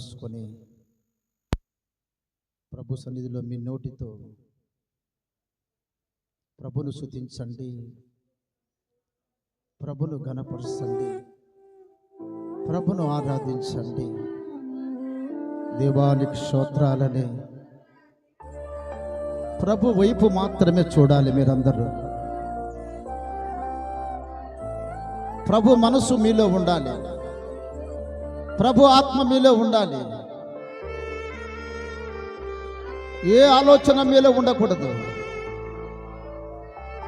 మూసుకొని ప్రభు సన్నిధిలో మీ నోటితో ప్రభును శుతించండి ప్రభును గణపరచండి ప్రభును ఆరాధించండి. దేవానికి క్షోత్రాలని ప్రభు వైపు మాత్రమే చూడాలి మీరందరూ. ప్రభు మనసు మీలో ఉండాలి. ప్రభు ఆత్మ మీలో ఉండాలి. ఏ ఆలోచన మీలో ఉండకూడదు.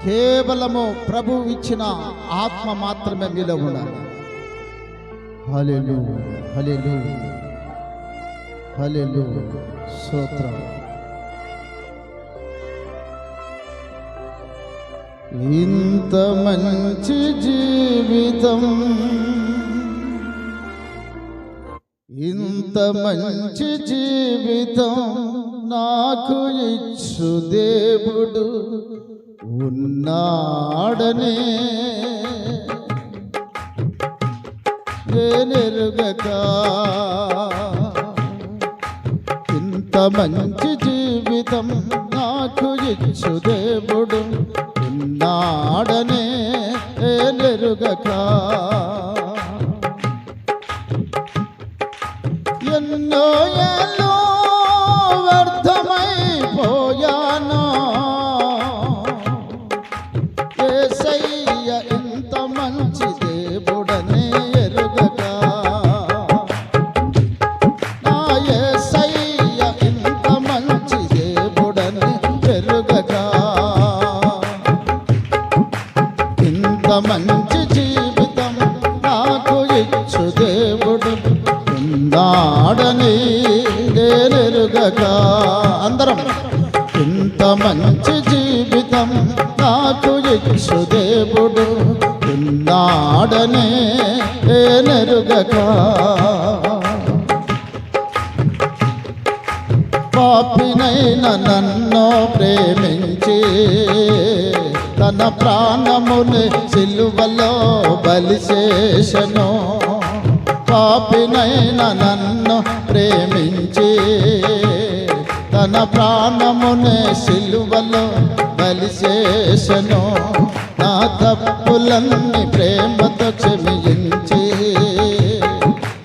కేవలము ప్రభు ఇచ్చిన ఆత్మ మాత్రమే మీలో ఉండాలి. హలెలు హలెలు హలెలు స్తోత్రం. ఇంత మంచి జీవితం ఇంత మంచి జీవితం నాకు ఇచ్చు దేవుడు ఉన్నాడనే. నేనెరుగక ఇంత మంచి జీవితం నాకు ఇచ్చు దేవుడు ఉన్నాడనే. నేనెరుగక ఎన్నో అందరం ఇంత మంచి జీవితం నాకు ఇచ్చు దేవుడు ఉన్నాడనే నెరుగక. పాపినైన నన్ను ప్రేమించి తన ప్రాణముని సిలువలో బలిశేషను పాపినైన నన్ను ప్రేమించి తన ప్రాణమునే సిలువలో బలిశేషను నా తప్పులన్నీ ప్రేమతో క్షమించి.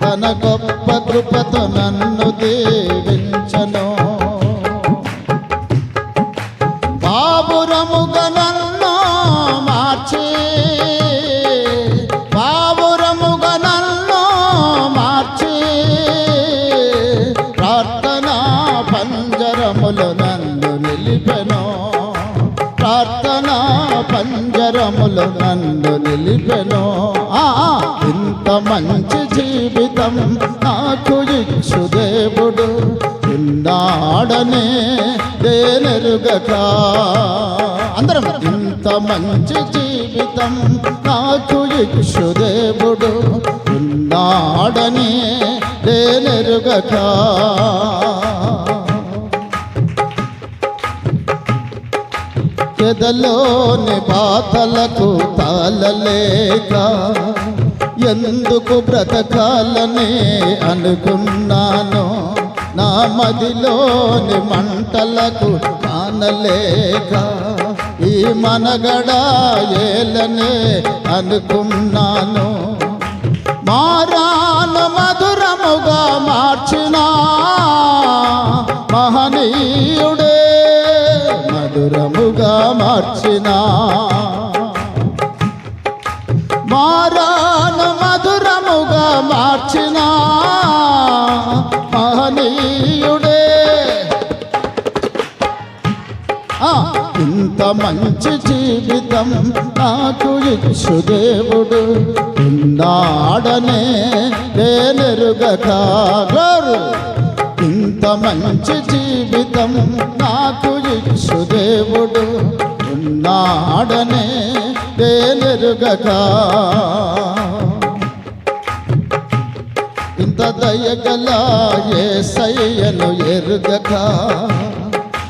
తన గొప్ప కృపతో నన్ను దేవి నిలిపెను. ప్రార్థన పంజరములు నన్ను నిలిపెను. ఆ, ఇంత మంచి జీవితం నాకు ఇచ్చు దేవుడు. ఉన్నాడనే దేనెరుగక అందరం ఇంత మంచి జీవితం నాకు ఇచ్చు దేవుడు. ఉన్నాడనే దేనెరుగక ఎదలోని బాధలకు తాళలేక ఎందుకు బ్రతకాలని అనుకున్నాను నా మదిలోని మంటలకు కానలేక ఈ మనగడ ఏలనే అనుకున్నాను. మారాను మధురముగా మార్చిన మహనీయుడు మధురముగా మార్చిన. మారాను మధురముగా మార్చిన. మహనీయుడే. ఇంత మంచి జీవితం నాకు ఇచ్చు దేవుడు. ఉన్నాడనే నేనెరుగక. ఇంత మంచి జీవితం నాకు ఇచ్చు ఉన్నాడనే నేనెరుగక ఇంత దయగల ఏసయ్యను ఎరుగక.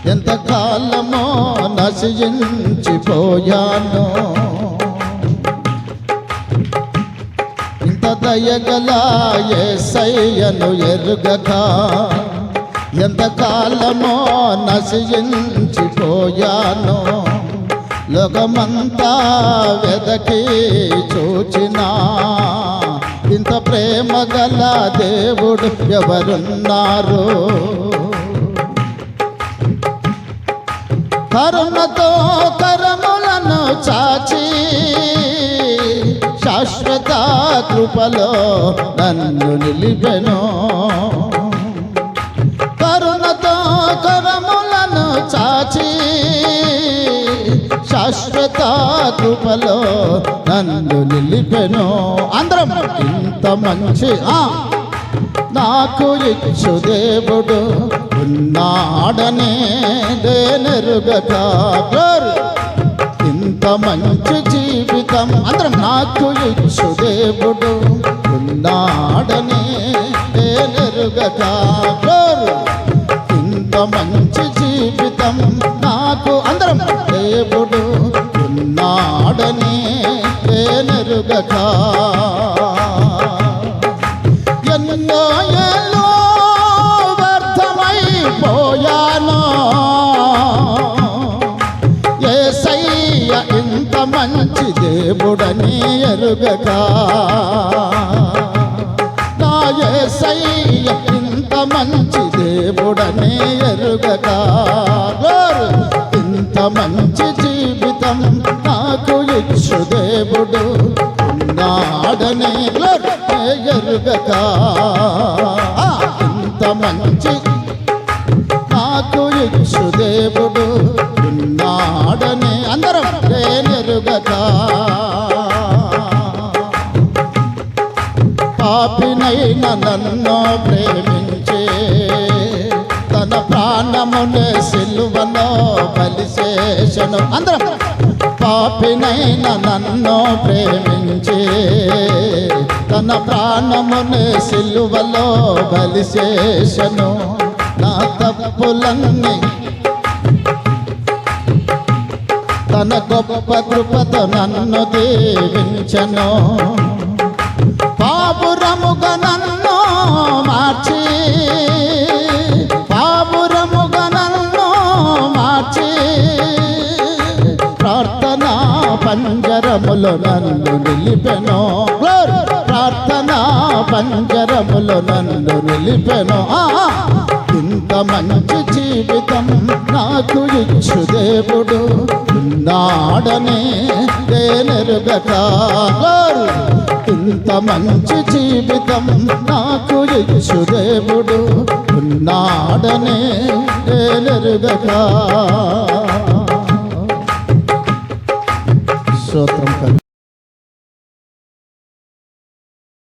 ఎంత కాలమో నశించిపోయాను. ఇంత దయగల ఏసయ్యను ఎరుగక. ఎంతకాలమో నశించిపోయాను? లోకమంతా వెదకి చూచినా. ఇంత ప్రేమ గల దేవుడు ఎవరున్నారు? కరుణతో కరములను చాచి శాశ్వత కృపలో నన్ను నిలిపెను. చాచి శాశ్వత కృపలో నన్ను నిలిపెను. అందరం ఇంత మంచి ఆ నాకు ఇచ్చు దేవుడు ఉన్నాడనే దేనెరుగక. ఇంత మంచి జీవితం అందరం నాకు ఇచ్చు దేనెరుగక ఎన్నో ఏళ్ళు ఏసయ్య ఇంత మంచి దేవుడని ఎరుగక నా ఏసయ్య ఇంత మంచి దేవుడని ఎరుగక దేవుడు ఉన్నాడనే ఎరుగక ఇంత మంచి నాకు ఇచ్చు దేవుడు ఉన్నాడనే అందరం నేనెరుగక పాపినైన నన్ను ప్రేమించే తన ప్రాణమునే సిల్వలో బలిశేషను అందరం పాపినైన నన్ను ప్రేమించే తన ప్రాణమునే సిలువలో బలిశేషను నా తప్పులన్నీ తన గొప్ప కృపతో నన్ను దీవించను. పంజరములో నన్ను నిలిపెను! ప్రార్థనా పంజరములో నన్ను నిలిపెను. ఇంత మంచి జీవితం నాకు ఇచ్చు దేవుడు ఉన్నాడనే నేనెరుగక! ఇంత మంచి జీవితం నాకు ఇచ్చు దేవుడు ఉన్నాడనే నేనెరుగక otro trompa.